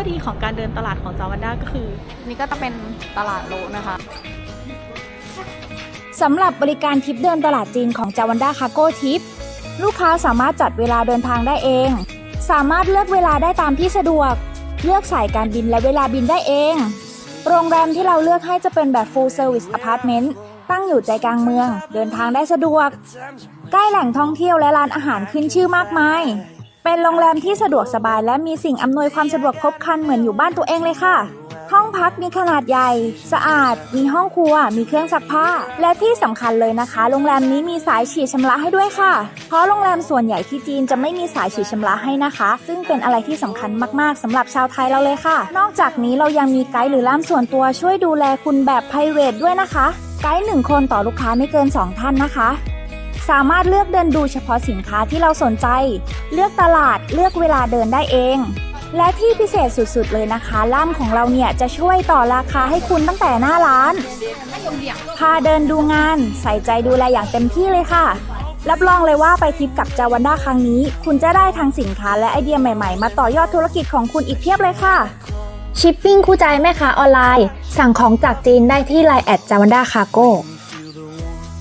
อดีของการเดินตลาดของจาวันด้าก็คือ นี่ก็จะเป็นตลาดโลนะคะสำหรับบริการทริปเดินตลาดจีนของจาวันด้าคาโก้ทิปลูกค้าสามารถจัดเวลาเดินทางได้เอง สามารถเลือกเวลาได้ตามที่สะดวก เลือกสายการบินและเวลาบินได้เอง โรงแรมที่เราเลือกให้จะเป็นแบบ full service apartment ตั้งอยู่ใจกลางเมือง เดินทางได้สะดวก ใกล้แหล่งท่องเที่ยวและร้านอาหารขึ้นชื่อมากมาย เป็นโรงแรมที่สะดวกสบายและมีสิ่งอำนวยความสะดวกครบครันเหมือนอยู่บ้านตัวเองเลยค่ะ ห้องพักมีขนาดใหญ่ สะอาด มีห้องครัว มีเครื่องซักผ้า และที่สำคัญเลยนะคะ โรงแรมนี้มีสายฉีดชำระให้ด้วยค่ะ เพราะโรงแรมส่วนใหญ่ที่จีนจะไม่มีสายฉีดชำระให้นะคะ ซึ่งเป็นอะไรที่สำคัญมากๆสำหรับชาวไทยเราเลยค่ะ นอกจากนี้เรายังมีไกด์หรือล่ามส่วนตัวช่วยดูแลคุณแบบ p r i v a t ด้วยนะคะ ไกด์หนึ่งคนต่อลูกค้าไม่เกิน 2 ท่านนะคะ สามารถเลือกเดินดูเฉพาะสินค้าที่เราสนใจ เลือกตลาดเลือกเวลาเดินได้เอง และที่พิเศษสุดๆเลยนะคะล่ามของเราเนี่ยจะช่วยต่อราคาให้คุณตั้งแต่หน้าร้าน พาเดินดูงาน ใส่ใจดูแลอย่างเต็มที่เลยค่ะ รับรองเลยว่าไปทริปกับจาวันด้าครั้งนี้ คุณจะได้ทั้งสินค้าและไอเดียใหม่ๆ มาต่อยอดธุรกิจของคุณอีกเพียบเลยค่ะชิปปิ้งคู่ใจแม่ค้าออนไลน์ สั่งของจากจีนได้ที่ไลน์แอดจาวันด้าคาโก้